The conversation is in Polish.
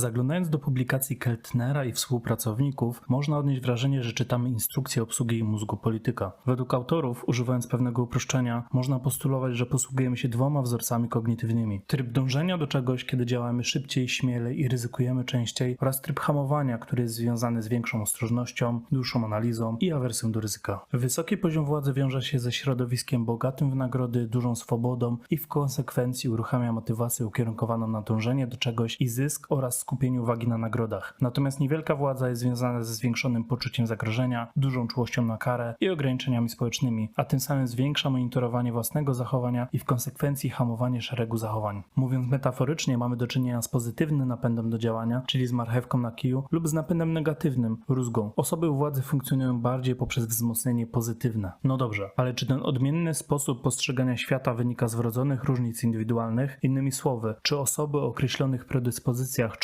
Zaglądając do publikacji Keltnera i współpracowników, można odnieść wrażenie, że czytamy instrukcję obsługi mózgu polityka. Według autorów, używając pewnego uproszczenia, można postulować, że posługujemy się dwoma wzorcami kognitywnymi. Tryb dążenia do czegoś, kiedy działamy szybciej, śmielej i ryzykujemy częściej, oraz tryb hamowania, który jest związany z większą ostrożnością, dłuższą analizą i awersją do ryzyka. Wysoki poziom władzy wiąże się ze środowiskiem bogatym w nagrody, dużą swobodą i w konsekwencji uruchamia motywację ukierunkowaną na dążenie do czegoś i zysk oraz skupienie uwagi na nagrodach. Natomiast niewielka władza jest związana ze zwiększonym poczuciem zagrożenia, dużą czułością na karę i ograniczeniami społecznymi, a tym samym zwiększa monitorowanie własnego zachowania i w konsekwencji hamowanie szeregu zachowań. Mówiąc metaforycznie, mamy do czynienia z pozytywnym napędem do działania, czyli z marchewką na kiju, lub z napędem negatywnym, rózgą. Osoby u władzy funkcjonują bardziej poprzez wzmocnienie pozytywne. No dobrze, ale czy ten odmienny sposób postrzegania świata wynika z wrodzonych różnic indywidualnych? Innymi słowy, czy osoby o określonych predyspozycjach